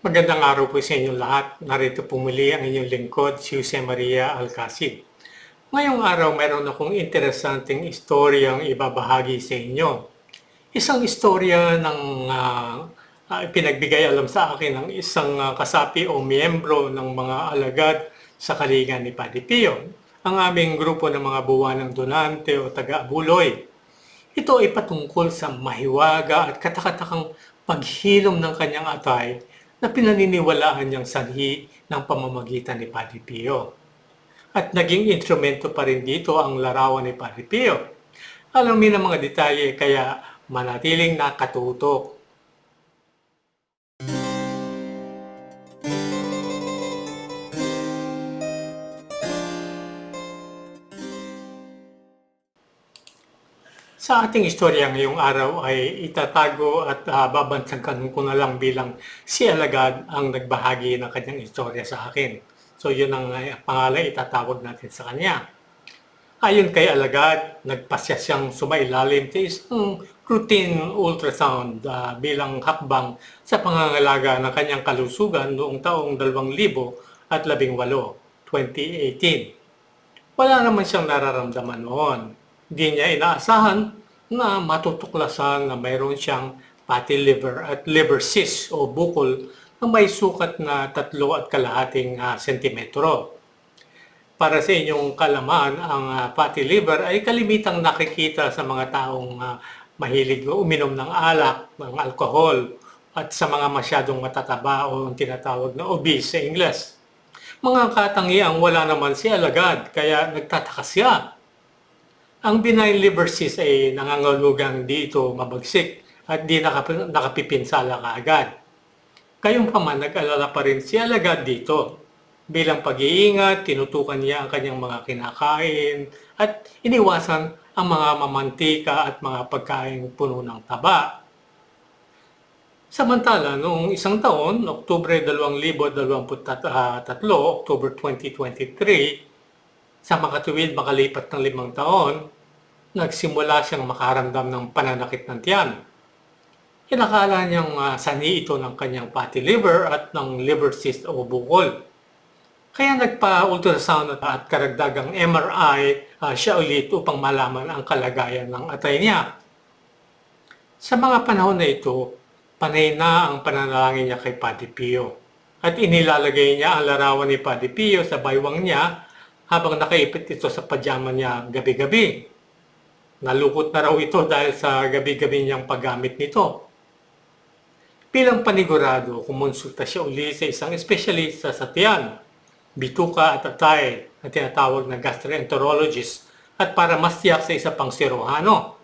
Magandang araw po sa inyong lahat. Narito po muli ang inyong lingkod, si Jose Maria Alcacid. Ngayong araw, meron akong interesanting istoryang ibabahagi sa inyo. Isang istorya ng ah, ah, pinagbigay alam sa akin ng isang ah, kasapi o miyembro ng mga alagad sa kaligan ni Padre Pio, ang aming grupo ng mga buwanang donante o taga-abuloy. Ito ay patungkol sa mahiwaga at katakatakang paghilom ng kanyang atay na pinaniniwalaan niyang sanhi ng pamamagitan ni Padre Pio. At naging instrumento pa rin dito ang larawan ni Padre Pio. Alamin ang mga detalye kaya manatiling nakatutok. Sa ating istorya ngayong araw ay itatago at uh, babansagan ko na lang bilang si Alagad ang nagbahagi ng kanyang istorya sa akin. So yun ang uh, pangalan itatawag natin sa kanya. Ayon kay Alagad, nagpasya siyang sumailalim sa isang routine ultrasound uh, bilang hakbang sa pangangalaga ng kanyang kalusugan noong taong 2018, 2018. Wala naman siyang nararamdaman noon hindi niya inaasahan na matutuklasan na mayroon siyang fatty liver at liver cyst o bukol na may sukat na tatlo at kalahating uh, sentimetro. Para sa inyong kalaman, ang uh, fatty liver ay kalimitang nakikita sa mga taong uh, mahilig uminom ng alak, ng alcohol, at sa mga masyadong matataba o tinatawag na obese sa Ingles. Mga katangiang wala naman si alagad, kaya nagtataka siya ang benign liver cyst ay nangangulugang dito mabagsik at di nakap- nakapipinsala kaagad. Kayong paman, nag-alala pa rin si Alagad dito. Bilang pag-iingat, tinutukan niya ang kanyang mga kinakain at iniwasan ang mga mamantika at mga pagkain puno ng taba. Samantala, noong isang taon, Oktubre 2023, October 2023, sa makatuwid makalipat ng limang taon, nagsimula siyang makaramdam ng pananakit ng tiyan. Inakala niyang uh, sani ito ng kanyang fatty liver at ng liver cyst o bukol. Kaya nagpa-ultrasound at karagdagang MRI uh, ah, siya ulit upang malaman ang kalagayan ng atay niya. Sa mga panahon na ito, panay na ang pananalangin niya kay Padre Pio. At inilalagay niya ang larawan ni Padre Pio sa baywang niya habang nakaipit ito sa pajama niya gabi-gabi. Nalukot na raw ito dahil sa gabi-gabi niyang paggamit nito. Bilang panigurado, kumonsulta siya uli sa isang espesyalista sa tiyan, bituka at atay na tinatawag na gastroenterologist at para mas tiyak sa isa pang sirohano.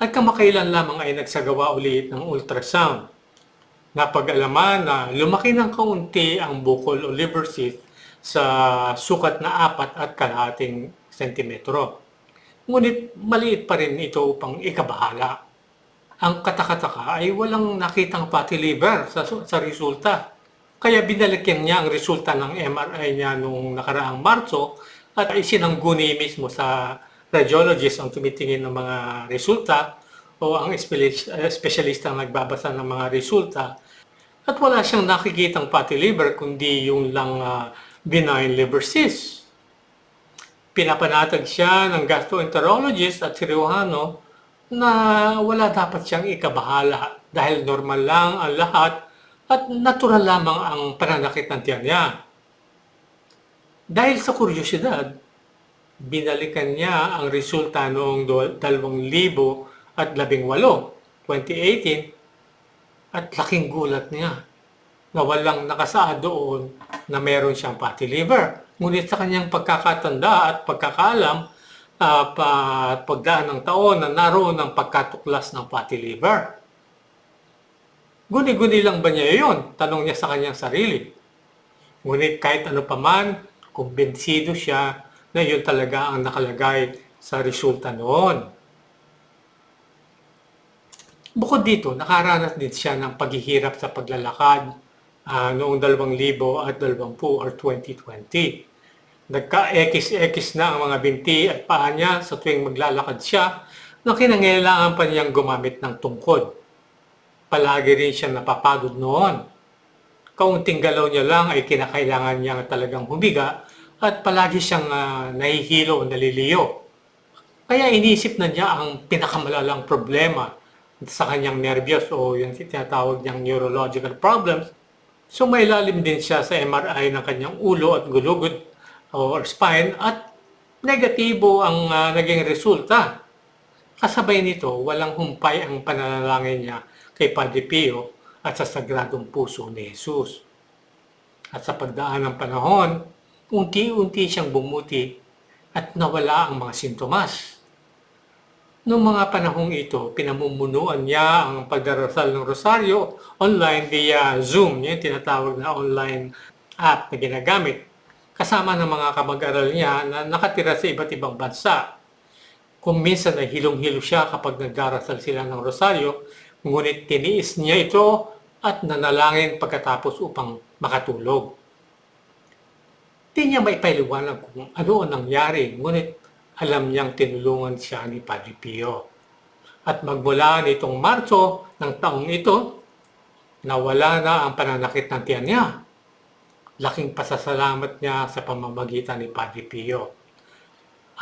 At kamakailan lamang ay nagsagawa ulit ng ultrasound. Napag-alaman na lumaki ng kaunti ang bukol o liver cyst sa sukat na apat at kalahating sentimetro. Ngunit maliit pa rin ito upang ikabahala. Ang katakataka ay walang nakitang fatty liver sa, sa resulta. Kaya binalagyan niya ang resulta ng MRI niya noong nakaraang Marso at isinangguni mismo sa radiologist ang tumitingin ng mga resulta o ang espesyalista ang nagbabasa ng mga resulta at wala siyang nakikitang fatty liver kundi yung lang uh, benign liver cyst. Pinapanatag siya ng gastroenterologist at siruhano na wala dapat siyang ikabahala dahil normal lang ang lahat at natural lamang ang pananakit ng tiyan niya. Dahil sa kuryosidad, binalikan niya ang resulta noong 2018, 2018, at laking gulat niya na walang nakasaad doon na meron siyang fatty liver. Ngunit sa kanyang pagkakatanda at pagkakaalam, uh, pa, pagdaan ng taon na naroon ang pagkatuklas ng fatty liver. Guni-guni lang ba niya yun? Tanong niya sa kanyang sarili. Ngunit kahit ano paman, kumbinsido siya na yun talaga ang nakalagay sa resulta noon. Bukod dito, nakaranas din siya ng paghihirap sa paglalakad, uh, noong 2000 at 20 or 2020. Nagka-X-X na ang mga binti at paa niya sa tuwing maglalakad siya na kinangailangan pa niyang gumamit ng tungkod. Palagi rin siya napapagod noon. kaunting galaw niya lang ay kinakailangan niya talagang humiga at palagi siyang ah, nahihilo o naliliyo. Kaya inisip na niya ang pinakamalalang problema sa kanyang nervyos o yung tinatawag niyang neurological problems. So may lalim din siya sa MRI ng kanyang ulo at gulugod or spine at negatibo ang ah, naging resulta. Kasabay nito, walang humpay ang pananalangin niya kay Padre Pio at sa Sagradong Puso ni Jesus. At sa pagdaan ng panahon, unti-unti siyang bumuti at nawala ang mga sintomas. Noong mga panahong ito, pinamumunuan niya ang pagdarasal ng rosaryo online via Zoom, yung tinatawag na online app na ginagamit, kasama ng mga kamag-aral niya na nakatira sa iba't ibang bansa. Kung minsan ay hilong-hilo siya kapag nagdarasal sila ng rosaryo, ngunit tiniis niya ito at nanalangin pagkatapos upang makatulog. Di niya maipaliwanag kung ano ang nangyari, ngunit alam niyang tinulungan siya ni Padre Pio. At magmula nitong Marso ng taong ito, nawala na ang pananakit ng tiyan niya. Laking pasasalamat niya sa pamamagitan ni Padre Pio.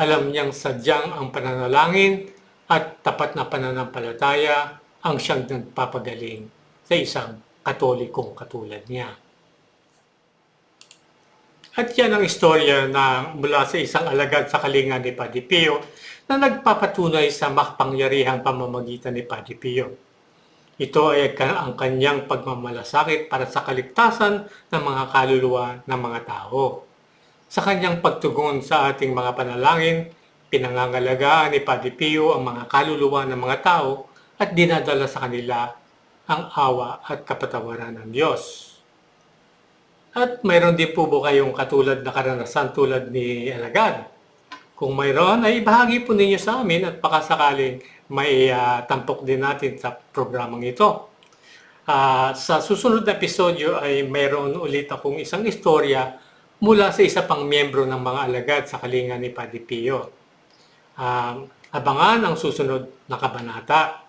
Alam niyang sadyang ang pananalangin at tapat na pananampalataya ang siyang nagpapagaling sa isang katolikong katulad niya. At yan ang istorya na mula sa isang alagad sa kalinga ni Padre Pio na nagpapatunay sa makapangyarihang pamamagitan ni Padre Pio. Ito ay ang kanyang pagmamalasakit para sa kaligtasan ng mga kaluluwa ng mga tao. Sa kanyang pagtugon sa ating mga panalangin, pinangangalagaan ni Padre Pio ang mga kaluluwa ng mga tao at dinadala sa kanila ang awa at kapatawaran ng Diyos. At mayroon din po ba kayong katulad na karanasan tulad ni Alagad? Kung mayroon, ay bahagi po ninyo sa amin at pakasakaling may ah, tampok din natin sa programang ito. Ah, sa susunod na episodyo ay mayroon ulit akong isang istorya mula sa isa pang miyembro ng mga alagad sa kalinga ni Padre Pio. Ah, abangan ang susunod na kabanata.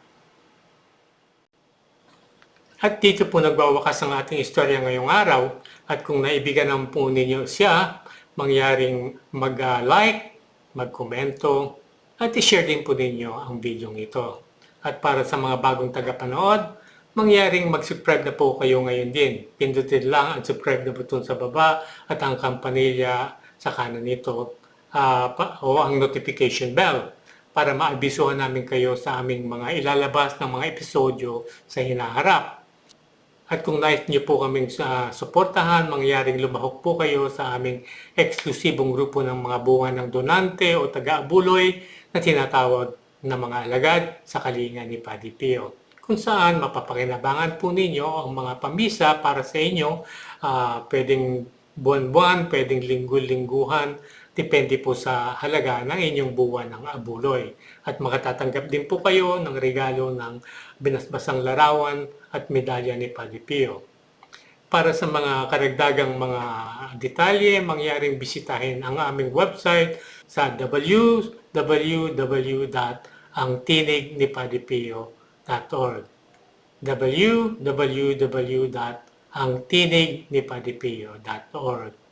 At dito po nagwawakas ang ating istorya ngayong araw. At kung naibigan ang po ninyo siya, mangyaring mag-like, mag-komento, at i-share din po ninyo ang video ito. At para sa mga bagong tagapanood, mangyaring mag-subscribe na po kayo ngayon din. Pindutin lang ang subscribe na button sa baba at ang kampanilya sa kanan nito ah, pa- o ang notification bell para maabisuhan namin kayo sa aming mga ilalabas ng mga episodyo sa hinaharap. At kung nais niyo po kaming sa suportahan, mangyaring lumahok po kayo sa aming eksklusibong grupo ng mga bunga ng donante o taga-abuloy na tinatawag na mga alagad sa kalinga ni Padre Pio. Kung saan mapapakinabangan po ninyo ang mga pamisa para sa inyo, ah, pwedeng buwan-buwan, pwedeng linggo-lingguhan, depende po sa halaga ng inyong buwan ng abuloy. At makatatanggap din po kayo ng regalo ng binasbasang larawan at medalya ni Padre Pio. Para sa mga karagdagang mga detalye, mangyaring bisitahin ang aming website sa www.angtinignipadipio.org www.angtinignipadipio.org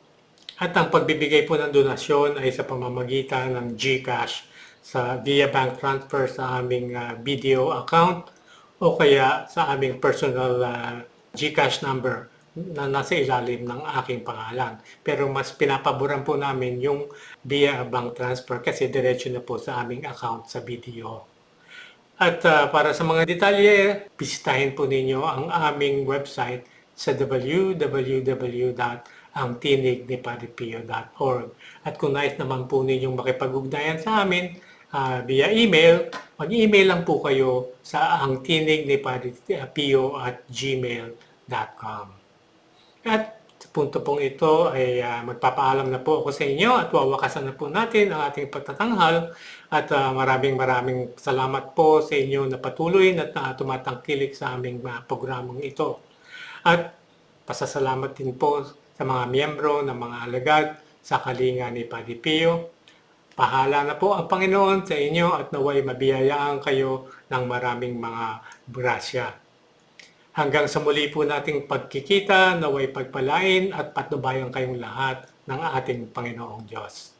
At ang pagbibigay po ng donasyon ay sa pamamagitan ng GCash sa via bank transfer sa aming ah, video account o kaya sa aming personal ah, GCash number na nasa ilalim ng aking pangalan. Pero mas pinapaboran po namin yung via bank transfer kasi diretso na po sa aming account sa video. At ah, para sa mga detalye, bisitahin po ninyo ang aming website sa www.angtinignipadipio.org At kung nais naman po ninyong makipag-ugnayan sa amin ah, via email, mag-email lang po kayo sa angtinignipadipio at gmail.com At sa punto pong ito ay ah, magpapaalam na po ako sa inyo at wawakasan na po natin ang ating pagtatanghal. At ah, maraming maraming salamat po sa inyo na patuloy na ah, tumatangkilik sa aming ah, programang ito. At pasasalamat din po sa mga miyembro ng mga alagad sa kalinga ni Padre Pio. Pahala na po ang Panginoon sa inyo at naway mabiyayaan kayo ng maraming mga grasya. Hanggang sa muli po nating pagkikita, naway pagpalain at patnubayan kayong lahat ng ating Panginoong Diyos.